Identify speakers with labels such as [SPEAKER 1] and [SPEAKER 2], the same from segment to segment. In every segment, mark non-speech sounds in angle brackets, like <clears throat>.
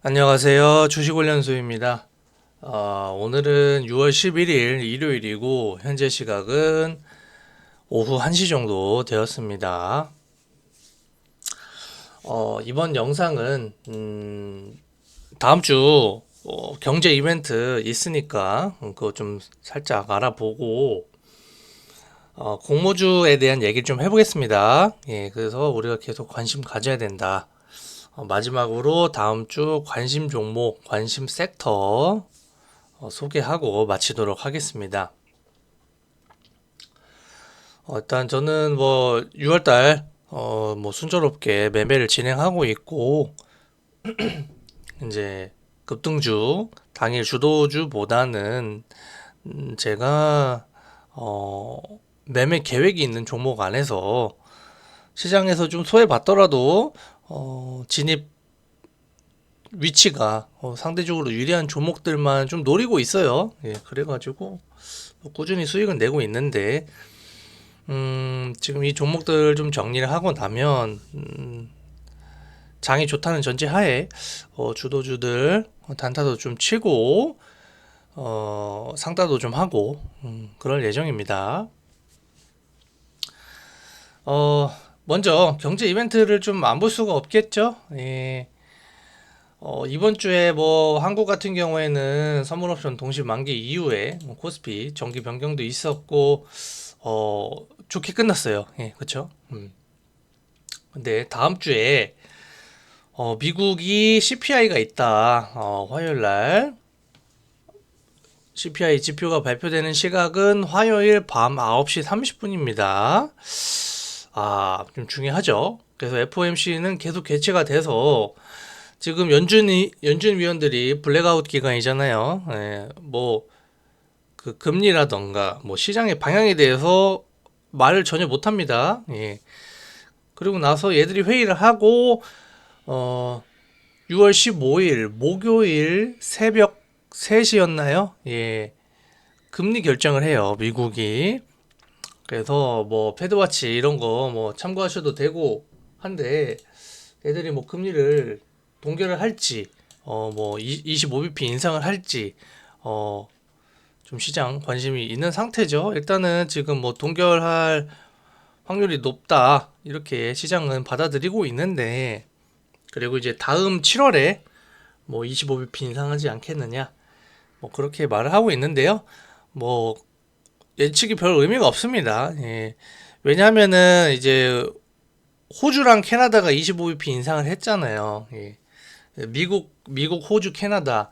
[SPEAKER 1] 안녕하세요. 주식훈련소입니다. 어, 오늘은 6월 11일 일요일이고 현재 시각은 오후 1시 정도 되었습니다. 어, 이번 영상은 음, 다음 주 어, 경제 이벤트 있으니까 그거 좀 살짝 알아보고 어, 공모주에 대한 얘기를 좀 해보겠습니다. 예, 그래서 우리가 계속 관심 가져야 된다. 어, 마지막으로 다음 주 관심 종목, 관심 섹터 어, 소개하고 마치도록 하겠습니다. 어, 일단 저는 뭐 6월달 어, 뭐 순조롭게 매매를 진행하고 있고 <clears throat> 이제 급등주 당일 주도주보다는 음, 제가 어, 매매 계획이 있는 종목 안에서 시장에서 좀 소외받더라도 어, 진입 위치가 어, 상대적으로 유리한 종목들만 좀 노리고 있어요. 예, 그래가지고 뭐 꾸준히 수익은 내고 있는데 음, 지금 이 종목들 좀 정리를 하고 나면 음, 장이 좋다는 전제하에 어, 주도주들 어, 단타도 좀 치고 어, 상따도 좀 하고 음, 그럴 예정입니다. 어, 먼저 경제 이벤트를 좀 안 볼 수가 없겠죠? 예. 어, 이번 주에 뭐 한국 같은 경우에는 선물 옵션 동시 만기 이후에 뭐 코스피 정기 변경도 있었고 어, 좋게 끝났어요. 예, 그렇죠? 음. 근데 다음 주에 어, 미국이 CPI가 있다. 어, 화요일 날 CPI 지표가 발표되는 시각은 화요일 밤 9시 30분입니다. 아, 좀 중요하죠. 그래서 FOMC는 계속 개최가 돼서 지금 연준 연준 위원들이 블랙아웃 기간이잖아요. 예, 뭐그 금리라던가 뭐 시장의 방향에 대해서 말을 전혀 못 합니다. 예. 그리고 나서 얘들이 회의를 하고 어 6월 15일 목요일 새벽 3시였나요? 예. 금리 결정을 해요. 미국이. 그래서 뭐 패드와치 이런 거 뭐 참고하셔도 되고 한데 애들이 뭐 금리를 동결을 할지 어 뭐 25bp 인상을 할지 어 좀 시장 관심이 있는 상태죠. 일단은 지금 뭐 동결할 확률이 높다 이렇게 시장은 받아들이고 있는데 그리고 이제 다음 7월에 뭐 25bp 인상하지 않겠느냐 뭐 그렇게 말을 하고 있는데요. 뭐 예측이 별 의미가 없습니다. 예. 왜냐하면은 이제 호주랑 캐나다가 25bp 인상을 했잖아요. 예. 미국, 미국, 호주, 캐나다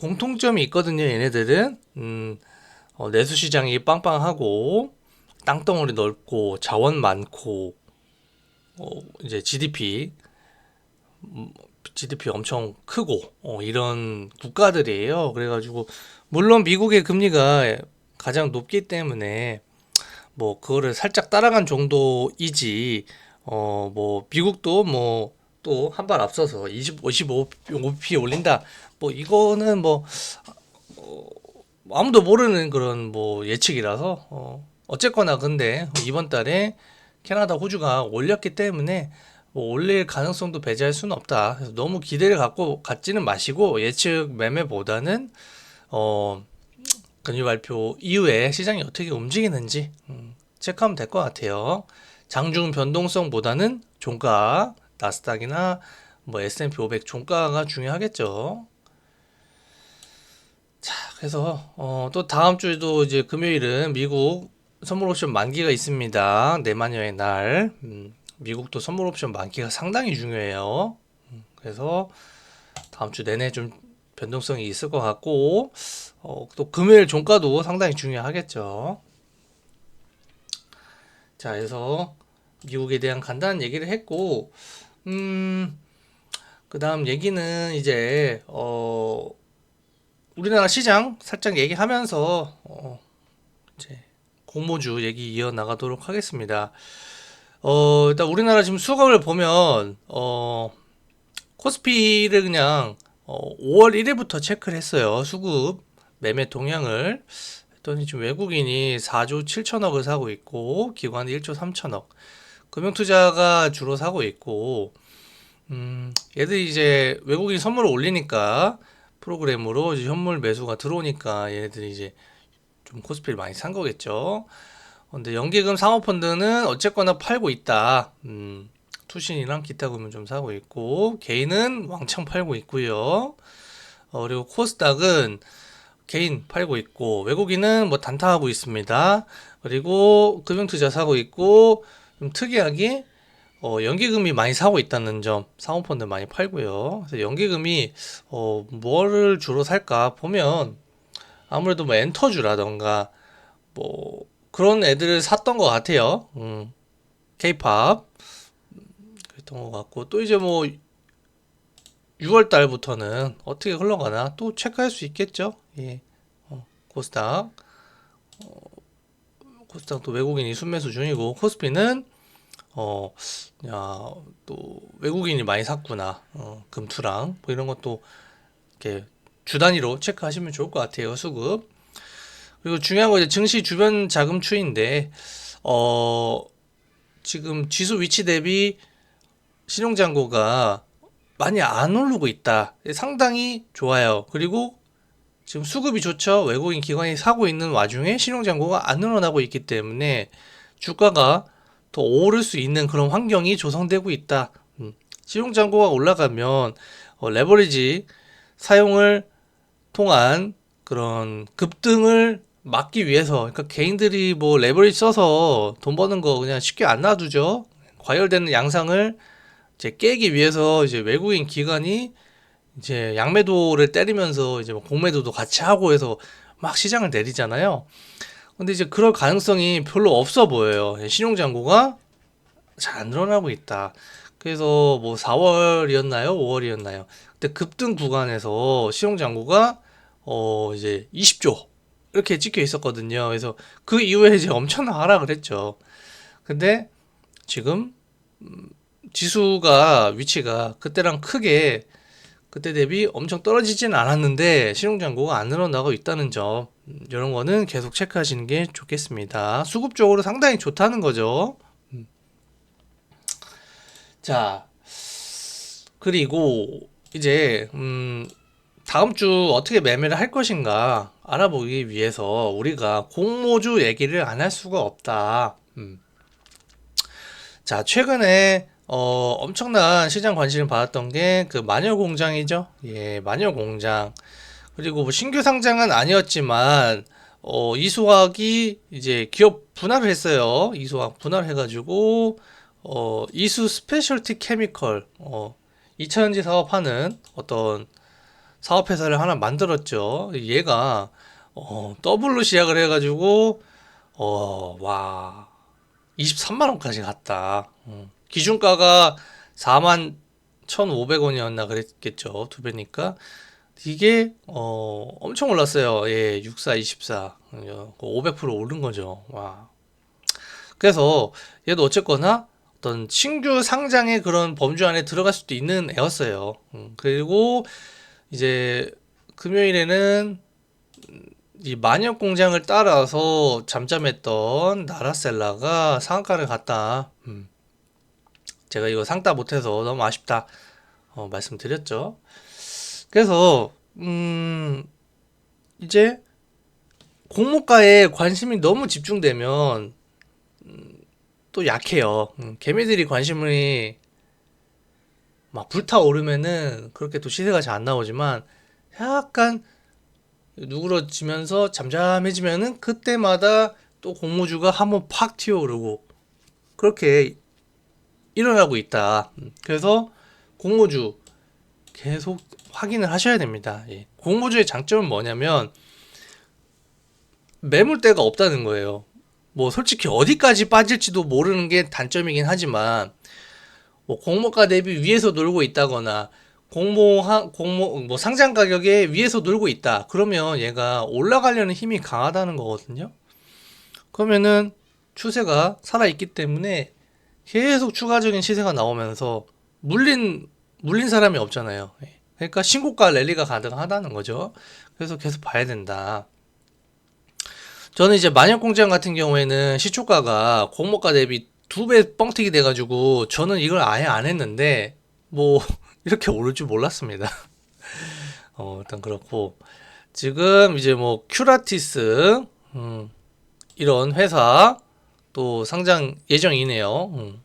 [SPEAKER 1] 공통점이 있거든요. 얘네들은 음, 어, 내수 시장이 빵빵하고 땅덩어리 넓고 자원 많고 어, 이제 GDP 음, GDP 엄청 크고 어, 이런 국가들이에요. 그래가지고 물론 미국의 금리가 가장 높기 때문에 뭐 그거를 살짝 따라간 정도이지 어 뭐 미국도 뭐 또 한 발 앞서서 20 55p 올린다 뭐 이거는 뭐 어, 아무도 모르는 그런 뭐 예측이라서 어 어쨌거나 근데 이번 달에 캐나다 호주가 올렸기 때문에 뭐 올릴 가능성도 배제할 수는 없다. 그래서 너무 기대를 갖고 갖지는 마시고 예측 매매보다는 어 금리 발표 이후에 시장이 어떻게 움직이는지 음, 체크하면 될 것 같아요. 장중 변동성보다는 종가, 나스닥이나 뭐 S&P 500 종가가 중요하겠죠. 자, 그래서 어, 또 다음 주에도 이제 금요일은 미국 선물 옵션 만기가 있습니다. 내마녀의 날. 음, 미국도 선물 옵션 만기가 상당히 중요해요. 음, 그래서 다음 주 내내 좀 변동성이 있을 것 같고 어, 또 금요일 종가도 상당히 중요하겠죠. 자, 그래서 미국에 대한 간단한 얘기를 했고, 음, 그 다음 얘기는 이제, 어, 우리나라 시장 살짝 얘기하면서, 어, 이제, 공모주 얘기 이어 나가도록 하겠습니다. 어, 일단 우리나라 지금 수급을 보면, 어, 코스피를 그냥 어, 5월 1일부터 체크를 했어요. 수급 매매 동향을 했더니 지금 외국인이 4조 7천억을 사고 있고 기관이 1조 3천억 금융투자가 주로 사고 있고 음, 얘들이 이제 외국인 선물을 올리니까 프로그램으로 이제 현물 매수가 들어오니까 얘네들이 이제 좀 코스피를 많이 산 거겠죠. 근데 연기금 상호펀드는 어쨌거나 팔고 있다. 음, 투신이랑 기타 금은 좀 사고 있고 개인은 왕창 팔고 있고요. 어, 그리고 코스닥은 개인 팔고 있고 외국인은 뭐 단타하고 있습니다. 그리고 금융투자 사고 있고 좀 특이하게 어, 연기금이 많이 사고 있다는 점 사모펀드 많이 팔고요. 그래서 연기금이 어, 뭐를 주로 살까 보면 아무래도 뭐 엔터주라던가 뭐 그런 애들을 샀던 것 같아요. 음, K-팝 그랬던 것 같고 또 이제 뭐 6월 달부터는 어떻게 흘러가나 또 체크할 수 있겠죠. 예. 어, 코스닥 어, 코스닥 또 외국인이 순매수 중이고 코스피는 어, 야, 또 외국인이 많이 샀구나. 어, 금투랑 뭐 이런 것도 이렇게 주 단위로 체크하시면 좋을 것 같아요. 수급. 그리고 중요한 거 이제 증시 주변 자금 추이인데 어, 지금 지수 위치 대비 신용잔고가 많이 안 오르고 있다. 상당히 좋아요. 그리고 지금 수급이 좋죠. 외국인 기관이 사고 있는 와중에 신용잔고가 안 늘어나고 있기 때문에 주가가 더 오를 수 있는 그런 환경이 조성되고 있다. 음, 신용잔고가 올라가면 어, 레버리지 사용을 통한 그런 급등을 막기 위해서 그러니까 개인들이 뭐 레버리지 써서 돈 버는 거 그냥 쉽게 안 놔두죠. 과열되는 양상을 이제 깨기 위해서 이제 외국인 기관이 이제 양매도를 때리면서 이제 뭐 공매도도 같이 하고 해서 막 시장을 내리잖아요. 근데 이제 그럴 가능성이 별로 없어 보여요. 신용잔고가 잘 안 늘어나고 있다. 그래서 뭐 4월이었나요? 5월이었나요? 그때 급등 구간에서 신용잔고가 어 이제 20조 이렇게 찍혀 있었거든요. 그래서 그 이후에 이제 엄청난 하락을 했죠. 근데 지금 음, 지수가 위치가 그때랑 크게 그때 대비 엄청 떨어지진 않았는데 신용잔고가 안 늘어나고 있다는 점 음, 이런 거는 계속 체크하시는 게 좋겠습니다. 수급적으로 상당히 좋다는 거죠. 음. 자 그리고 이제 음 다음 주 어떻게 매매를 할 것인가 알아보기 위해서 우리가 공모주 얘기를 안 할 수가 없다. 음. 자 최근에 어, 엄청난 시장 관심을 받았던 게 그 마녀 공장이죠. 예, 마녀 공장. 그리고 뭐 신규 상장은 아니었지만 어, 이수학이 이제 기업 분할을 했어요. 이수학 분할을 해가지고 어, 이수 스페셜티 케미컬 어, 2차전지 사업하는 어떤 사업회사를 하나 만들었죠. 얘가 어, 더블로 시작을 해 가지고 어, 와 23만 원까지 갔다. 음. 기준가가 4만 1,500원이었나 그랬겠죠. 두 배니까. 이게 어 엄청 올랐어요. 예, 64, 24. 500% 오른 거죠. 와. 그래서 얘도 어쨌거나 어떤 신규 상장의 그런 범주 안에 들어갈 수도 있는 애였어요. 음, 그리고 이제 금요일에는 이 만역 공장을 따라서 잠잠했던 나라셀라가 상한가를 갔다. 음. 제가 이거 상따 못해서 너무 아쉽다 어, 말씀드렸죠. 그래서 음 이제 공모가에 관심이 너무 집중되면 음, 또 약해요. 음, 개미들이 관심이 막 불타오르면은 그렇게 또 시세가 잘 안 나오지만 약간 누그러지면서 잠잠해지면은 그때마다 또 공모주가 한번 팍 튀어오르고 그렇게 일어나고 있다. 그래서 공모주 계속 확인을 하셔야 됩니다. 예. 공모주의 장점은 뭐냐면 매물대가 없다는 거예요. 뭐 솔직히 어디까지 빠질지도 모르는 게 단점이긴 하지만 뭐 공모가 대비 위에서 놀고 있다거나 공모 하, 공모 뭐 상장 가격에 위에서 놀고 있다. 그러면 얘가 올라가려는 힘이 강하다는 거거든요. 그러면은 추세가 살아 있기 때문에 계속 추가적인 시세가 나오면서 물린 물린 사람이 없잖아요. 예. 그러니까 신고가 랠리가 가능하다는 거죠. 그래서 계속 봐야 된다. 저는 이제 만약공장 같은 경우에는 시초가가 공모가 대비 두 배 뻥튀기 돼가지고 저는 이걸 아예 안 했는데 뭐 <laughs> 이렇게 오를 줄 몰랐습니다. <laughs> 어, 일단 그렇고 지금 이제 뭐 큐라티스 음, 이런 회사 또 상장 예정이네요. 음.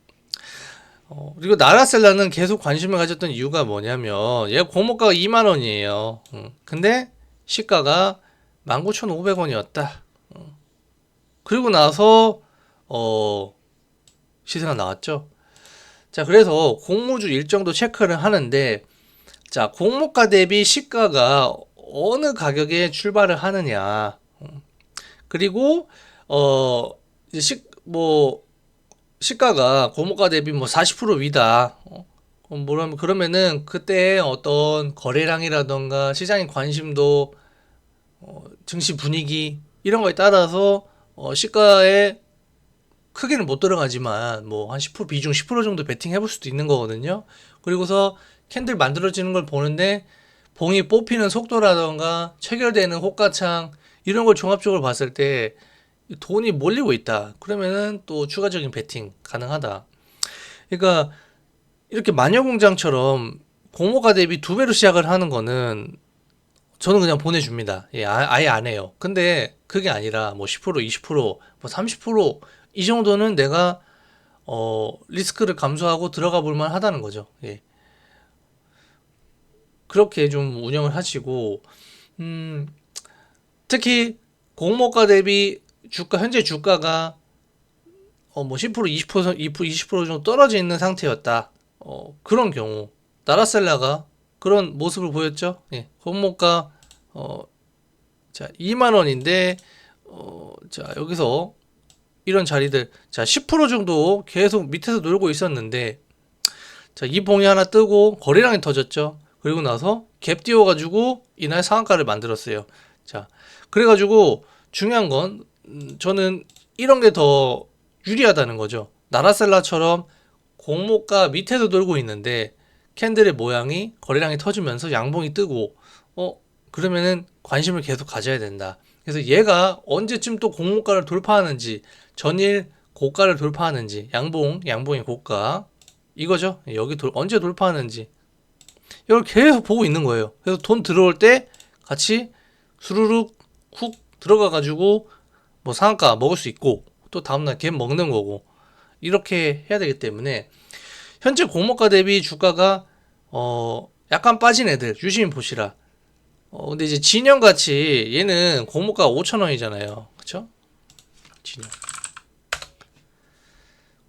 [SPEAKER 1] 어, 그리고 나라셀라는 계속 관심을 가졌던 이유가 뭐냐면 얘 공모가가 2만 원이에요. 음. 근데 시가가 19,500원이었다. 음. 그리고 나서 어 시세가 나왔죠. 자, 그래서 공모주 일정도 체크를 하는데 자, 공모가 대비 시가가 어느 가격에 출발을 하느냐. 음. 그리고 어식 뭐 시가가 공모가 대비 뭐 40% 위다. 어, 뭐라면 그러면은 그때 어떤 거래량이라던가 시장의 관심도 어, 증시 분위기 이런 거에 따라서 어, 시가에 크게는 못 들어가지만 뭐 한 10% 비중 10% 정도 베팅 해 볼 수도 있는 거거든요. 그리고서 캔들 만들어지는 걸 보는데 봉이 뽑히는 속도라던가 체결되는 호가창 이런 걸 종합적으로 봤을 때 돈이 몰리고 있다. 그러면은 또 추가적인 베팅 가능하다. 그러니까 이렇게 마녀 공장처럼 공모가 대비 두 배로 시작을 하는 거는 저는 그냥 보내줍니다. 예, 아- 아예 안 해요. 근데 그게 아니라 뭐 10%, 20%, 뭐 30%이 정도는 내가 어, 리스크를 감수하고 들어가 볼 만 하다는 거죠. 예. 그렇게 좀 운영을 하시고 음, 특히 공모가 대비 주가 현재 주가가 어 뭐10% 20% 20% 20% 정도 떨어져 있는 상태였다. 어 그런 경우 나라셀라가 그런 모습을 보였죠. 예. 공모가 어 자 2만 원인데 어 자 여기서 이런 자리들 자 10% 정도 계속 밑에서 놀고 있었는데 자 이 봉이 하나 뜨고 거래량이 터졌죠. 그리고 나서 갭 띄워가지고 이날 상한가를 만들었어요. 자 그래가지고 중요한 건 음, 저는 이런 게 더 유리하다는 거죠. 나라셀라처럼 공모가 밑에서 돌고 있는데 캔들의 모양이 거래량이 터지면서 양봉이 뜨고 어 그러면은 관심을 계속 가져야 된다. 그래서 얘가 언제쯤 또 공모가를 돌파하는지 전일 고가를 돌파하는지 양봉 양봉의 고가 이거죠. 여기 돌, 언제 돌파하는지 이걸 계속 보고 있는 거예요. 그래서 돈 들어올 때 같이 수루룩 훅 들어가 가지고 뭐 상한가 먹을 수 있고 또 다음날 갭 먹는 거고 이렇게 해야 되기 때문에 현재 공모가 대비 주가가 어 약간 빠진 애들 유심히 보시라. 어 근데 이제 진영 같이 얘는 공모가 5천 원이잖아요. 그쵸? 진영.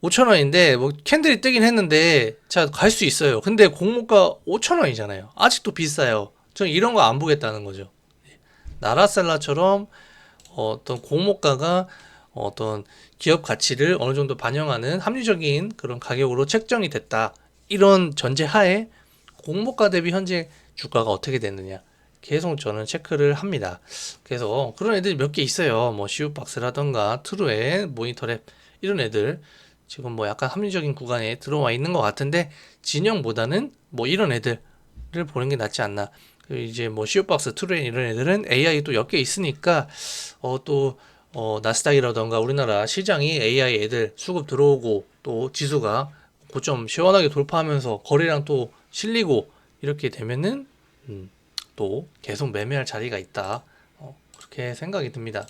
[SPEAKER 1] 5천 원인데 뭐 캔들이 뜨긴 했는데 자 갈 수 있어요. 근데 공모가 5천 원이잖아요. 아직도 비싸요. 저는 이런 거 안 보겠다는 거죠. 나라셀라처럼 어떤 공모가가 어떤 기업 가치를 어느 정도 반영하는 합리적인 그런 가격으로 책정이 됐다. 이런 전제 하에 공모가 대비 현재 주가가 어떻게 됐느냐. 계속 저는 체크를 합니다. 그래서 그런 애들이 몇 개 있어요. 뭐 시우박스라던가 트루에 모니터랩 이런 애들 지금 뭐 약간 합리적인 구간에 들어와 있는 것 같은데 진영보다는 뭐 이런 애들을 보는 게 낫지 않나. 그 이제 뭐 시오박스, 트루엔 이런 애들은 AI 또몇개 있으니까 어 또 어, 나스닥이라던가 우리나라 시장이 AI 애들 수급 들어오고 또 지수가 고점 시원하게 돌파하면서 거래량 또 실리고 이렇게 되면은 음, 또 계속 매매할 자리가 있다. 어, 그렇게 생각이 듭니다.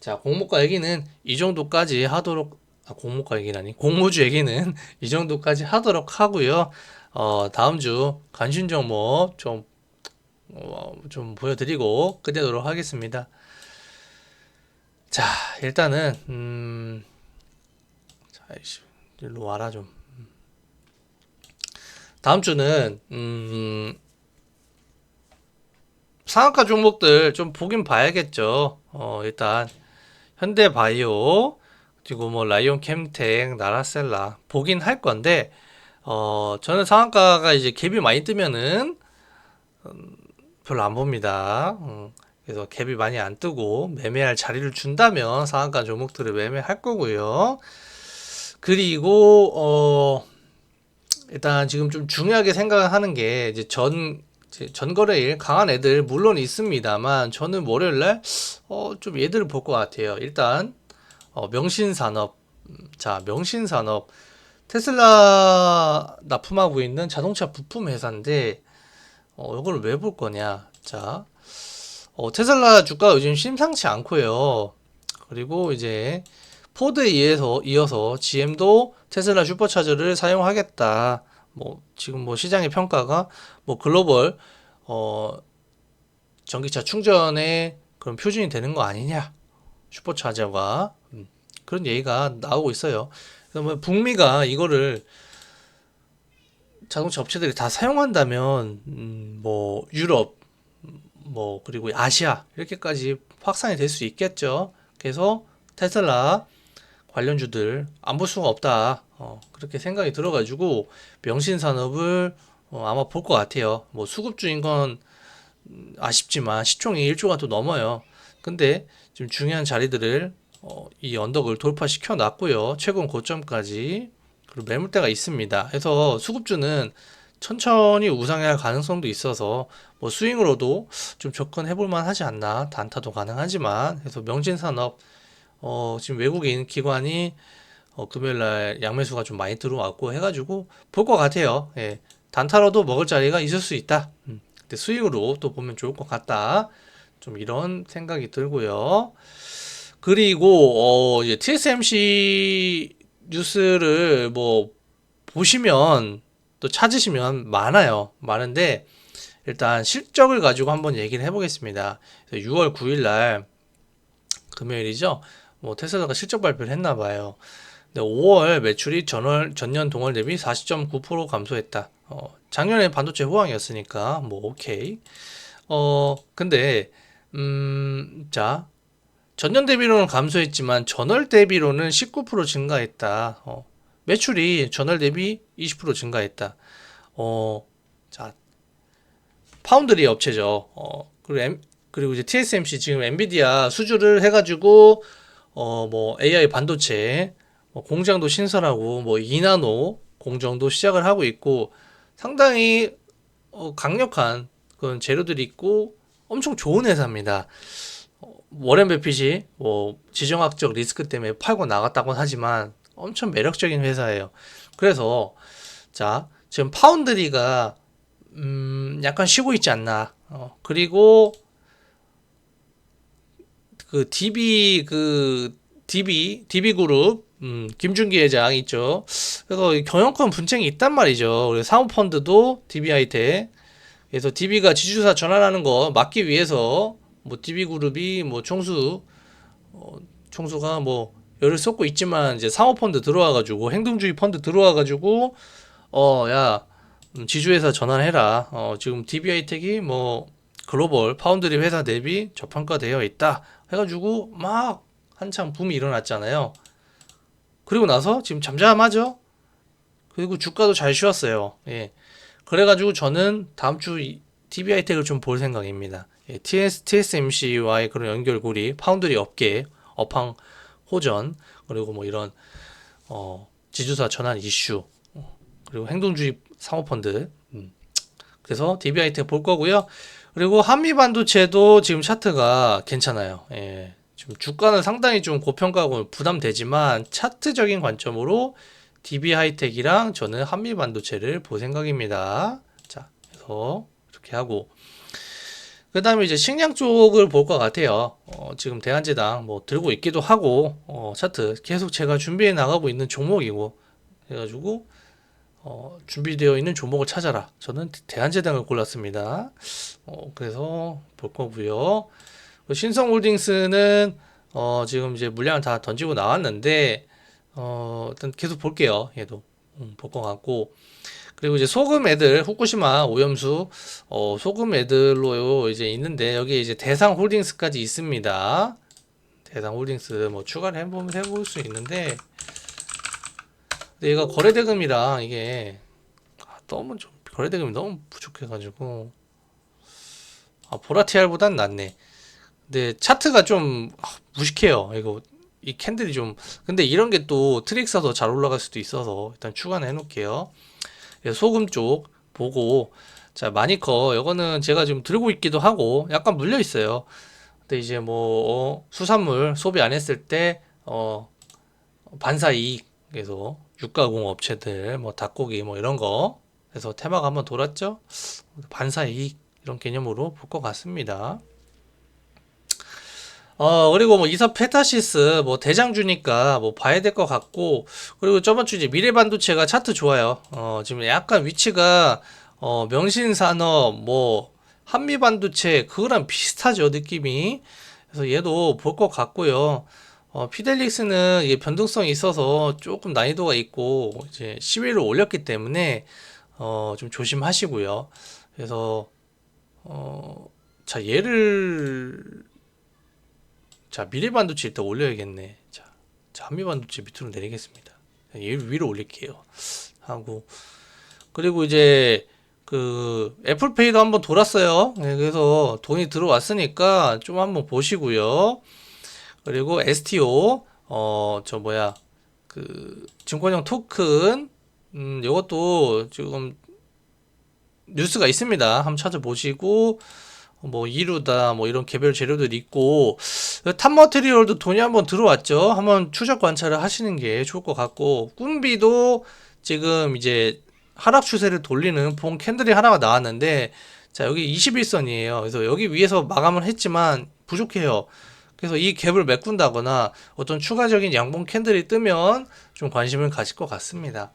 [SPEAKER 1] 자, 공모가 얘기는 이 정도까지 하도록 아, 공모가 얘기라니 공모주 얘기는 <laughs> 이 정도까지 하도록 하고요. 어, 다음 주 관심 종목 좀, 어, 좀 보여드리고 끝내도록 하겠습니다. 자, 일단은, 음, 자, 일로 와라 좀. 다음 주는, 음, 상한가 종목들 좀 보긴 봐야겠죠. 어, 일단, 현대바이오, 그리고 뭐 라이온 캠텍, 나라셀라 보긴 할 건데 어 저는 상한가가 이제 갭이 많이 뜨면은 음, 별로 안 봅니다. 음, 그래서 갭이 많이 안 뜨고 매매할 자리를 준다면 상한가 종목들을 매매할 거고요. 그리고 어 일단 지금 좀 중요하게 생각하는 게 이제 전 전거래일 강한 애들 물론 있습니다만 저는 월요일 날 어 좀 얘들을 볼 것 같아요. 일단 어, 명신산업 음, 자 명신산업 테슬라 납품하고 있는 자동차 부품 회사인데 어, 이걸 왜 볼 거냐? 자, 어, 테슬라 주가가 요즘 심상치 않고요. 그리고 이제 포드에 이어서, 이어서 GM도 테슬라 슈퍼차저를 사용하겠다. 뭐 지금 뭐 시장의 평가가 뭐 글로벌 어 전기차 충전의 그런 표준이 되는 거 아니냐? 슈퍼차저가 음, 그런 얘기가 나오고 있어요. 뭐 북미가 이거를 자동차 업체들이 다 사용한다면 음, 뭐 유럽 뭐 그리고 아시아 이렇게까지 확산이 될 수 있겠죠. 그래서 테슬라 관련주들 안 볼 수가 없다. 어, 그렇게 생각이 들어가지고 명신 산업을 어, 아마 볼 것 같아요. 뭐 수급주인 건 음, 아쉽지만 시총이 1조가 또 넘어요. 근데 지금 중요한 자리들을 어, 이 언덕을 돌파시켜 놨고요. 최근 고점까지 그리고 매물대가 있습니다. 그래서 수급주는 천천히 우상할 가능성도 있어서 뭐 스윙으로도 좀 접근해 볼 만 하지 않나 단타도 가능하지만 그래서 명진산업 어 지금 외국인 기관이 어 금요일 날 양매수가 좀 많이 들어왔고 해가지고 볼 것 같아요. 예. 단타로도 먹을 자리가 있을 수 있다. 음. 근데 스윙으로 또 보면 좋을 것 같다. 좀 이런 생각이 들고요. 그리고 어 이제 TSMC 뉴스를 뭐 보시면 또 찾으시면 많아요. 많은데 일단 실적을 가지고 한번 얘기를 해보겠습니다. 6월 9일 날 금요일이죠. 뭐 테슬라가 실적 발표를 했나 봐요. 근데 5월 매출이 전월 전년 동월 대비 40.9% 감소했다. 어, 작년에 반도체 호황이었으니까 뭐 오케이. 어 근데 음, 자 전년 대비로는 감소했지만 전월 대비로는 19% 증가했다. 어, 매출이 전월 대비 20% 증가했다. 어, 자, 파운드리 업체죠. 어, 그리고 M, 그리고 이제 TSMC 지금 엔비디아 수주를 해가지고 어, 뭐 AI 반도체 뭐 공장도 신설하고 뭐 2나노 공정도 시작을 하고 있고 상당히 어, 강력한 그런 재료들이 있고 엄청 좋은 회사입니다. 어, 워렌 베핏이 뭐 지정학적 리스크 때문에 팔고 나갔다고 하지만 엄청 매력적인 회사예요. 그래서 자 지금 파운드리가 음 약간 쉬고 있지 않나. 어, 그리고 그 DB 그 DB DB 그룹 음, 김준기 회장 있죠. 그래서 경영권 분쟁이 있단 말이죠. 그래서 사모펀드도 DB 하이텍 그래서 DB가 지주사 전환하는 거 막기 위해서 뭐 DB 그룹이 뭐 총수 어, 총수가 뭐 열을 쏟고 있지만 이제 사모펀드 들어와 가지고 행동주의 펀드 들어와 가지고 어야 음, 지주회사 전환해라. 어 지금 DB하이텍이 뭐 글로벌 파운드리 회사 대비 저평가되어 있다. 해 가지고 막 한창 붐이 일어났잖아요. 그리고 나서 지금 잠잠하죠. 그리고 주가도 잘 쉬었어요. 예. 그래가지고 저는 다음 주 DB하이텍을 좀 볼 생각입니다. 예, TS, TSMC와의 그런 연결고리, 파운드리 업계, 업황 호전, 그리고 뭐 이런 어, 지주사 전환 이슈, 어, 그리고 행동주의 사모펀드. 음. 그래서 DB하이텍 볼 거고요. 그리고 한미 반도체도 지금 차트가 괜찮아요. 예. 지금 주가는 상당히 좀 고평가하고 부담되지만 차트적인 관점으로 DB하이텍이랑 저는 한미 반도체를 볼 생각입니다. 자, 그래서 이렇게 하고 그 다음에 이제 식량 쪽을 볼 것 같아요. 어, 지금 대한제당 뭐 들고 있기도 하고 어, 차트 계속 제가 준비해 나가고 있는 종목이고 해가지고 어, 준비되어 있는 종목을 찾아라. 저는 대한제당을 골랐습니다. 어, 그래서 볼 거고요. 신성홀딩스는 어, 지금 이제 물량을 다 던지고 나왔는데 어, 일단 계속 볼게요. 얘도 음, 볼것 같고 그리고 이제 소금 애들 후쿠시마 오염수 어, 소금 애들로 이제 있는데 여기 이제 대상 홀딩스까지 있습니다. 대상 홀딩스 뭐 추가를 해보면 해볼 수 있는데 근데 얘가 거래 대금이랑 이게 아, 너무 좀 거래 대금이 너무 부족해가지고 아 보라티알보단 낫네. 근데 차트가 좀 아, 무식해요. 이거 이 캔들이 좀 근데 이런 게 또 트릭사도 잘 올라갈 수도 있어서 일단 추가는 해놓을게요. 소금 쪽 보고 자 마니커 이거는 제가 지금 들고 있기도 하고 약간 물려 있어요. 근데 이제 뭐 어, 수산물 소비 안 했을 때 어, 반사 이익 그래서 육가공 업체들, 뭐 닭고기 뭐 이런 거. 그래서 테마가 한번 돌았죠. 반사 이익 이런 개념으로 볼 것 같습니다. 어, 그리고 뭐 이사 페타시스 뭐 대장주니까 뭐 봐야 될 것 같고 그리고 저번 주 이제 미래 반도체가 차트 좋아요. 어, 지금 약간 위치가 어, 명신산업 뭐 한미 반도체 그거랑 비슷하죠, 느낌이. 그래서 얘도 볼 것 같고요. 어, 피델릭스는 이게 변동성이 있어서 조금 난이도가 있고 이제 시위를 올렸기 때문에 어, 좀 조심하시고요. 그래서 어, 자, 얘를 자, 미래 반도체 일단 올려야겠네. 자, 자, 한미 반도체 밑으로 내리겠습니다. 얘 위로 올릴게요. 하고 그리고 이제 그 애플페이도 한번 돌았어요. 네, 그래서 돈이 들어왔으니까 좀 한번 보시고요. 그리고 STO 어 저 뭐야 그 증권형 토큰 음 요것도 지금 뉴스가 있습니다. 한번 찾아보시고 뭐 이루다 뭐 이런 개별 재료들이 있고 탑 머티리얼도 돈이 한번 들어왔죠. 한번 추적 관찰을 하시는 게 좋을 것 같고 꿈비도 지금 이제 하락 추세를 돌리는 봉 캔들이 하나가 나왔는데 자 여기 21선이에요. 그래서 여기 위에서 마감을 했지만 부족해요. 그래서 이 갭을 메꾼다거나 어떤 추가적인 양봉 캔들이 뜨면 좀 관심을 가질 것 같습니다.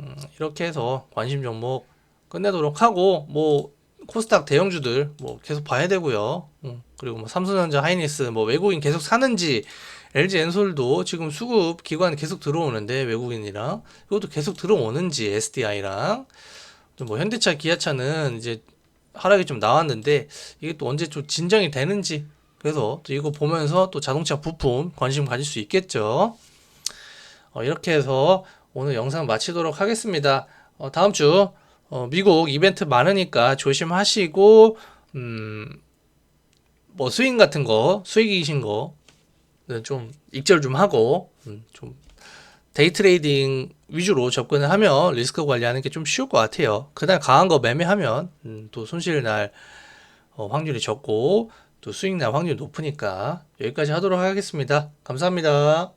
[SPEAKER 1] 음, 이렇게 해서 관심 종목 끝내도록 하고 뭐 코스닥 대형주들 뭐 계속 봐야 되고요. 음, 그리고 뭐 삼성전자, 하이닉스 뭐 외국인 계속 사는지 LG 엔솔도 지금 수급 기관 계속 들어오는데 외국인이랑 이것도 계속 들어오는지 SDI랑 뭐 현대차, 기아차는 이제 하락이 좀 나왔는데 이게 또 언제 좀 진정이 되는지 그래서 또 이거 보면서 또 자동차 부품 관심 가질 수 있겠죠. 어, 이렇게 해서 오늘 영상 마치도록 하겠습니다. 어, 다음 주 어, 미국 이벤트 많으니까 조심하시고 음, 뭐 스윙 같은 거 수익이신 거는 좀 익절 좀 하고 음, 좀 데이 트레이딩 위주로 접근을 하면 리스크 관리하는 게 좀 쉬울 것 같아요. 그날 강한 거 매매하면 음, 또 손실 날 어, 확률이 적고 또 수익 날 확률이 높으니까 여기까지 하도록 하겠습니다. 감사합니다.